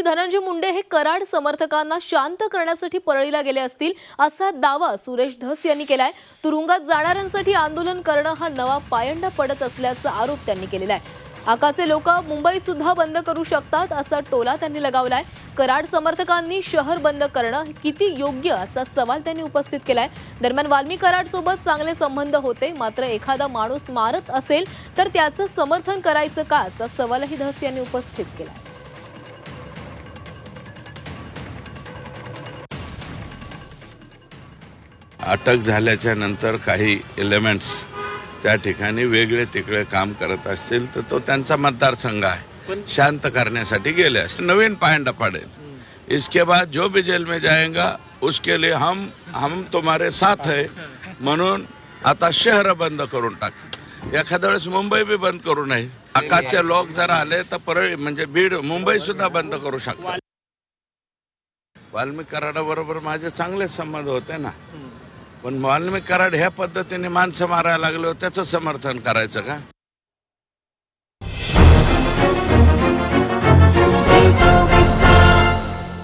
स्वामी धनंजय मुंडे हे कराड समर्थकांना शांत करण्यासाठी परळीला गेले असतील असा दावा सुरेश धस यांनी केलाय. तुरुंगात जाणाऱ्यांसाठी आंदोलन करणं हा नवा पायंडा पडत असल्याचा आरोप त्यांनी केलेला आहे. आकाचे लोक मुंबई सुद्धा बंद करू शकतात असा टोला त्यांनी लगावलाय. कराड समर्थकांनी शहर बंद करणं किती योग्य असा सवाल त्यांनी उपस्थित केलाय. दरम्यान वाल्मी कराड सोबत चांगले संबंध होते मात्र एखादा माणूस मारत असेल तर त्याचं समर्थन करायचं का असा सवालही धस यांनी उपस्थित केला अटक झाल्याच्यानंतर काही एलिमेंट्स त्या ठिकाणी वेगळे तिकडे काम करत असतील तर तो त्यांचा मतदारसंघ आहे. शांत करण्यासाठी गेले असतील. नवीन पायंडा पडेल. इसके बाद जो भी जेल में जाएगा उसके लिए हम हम तुम्हारे साथ है. म्हणून आता शहर बंद करून टाक. एखाद्या वेळेस मुंबई बी बंद करू नये. आकाशचे लोक जर आले तर परळी म्हणजे बीड मुंबई सुद्धा बंद करू शकतात. वाल्मिक कराडाबरोबर माझे चांगले संबंध होते ना. पण वाल्मिक कराड ह्या पद्धतीने माणसं मारायला लागलो त्याचं समर्थन करायचं का?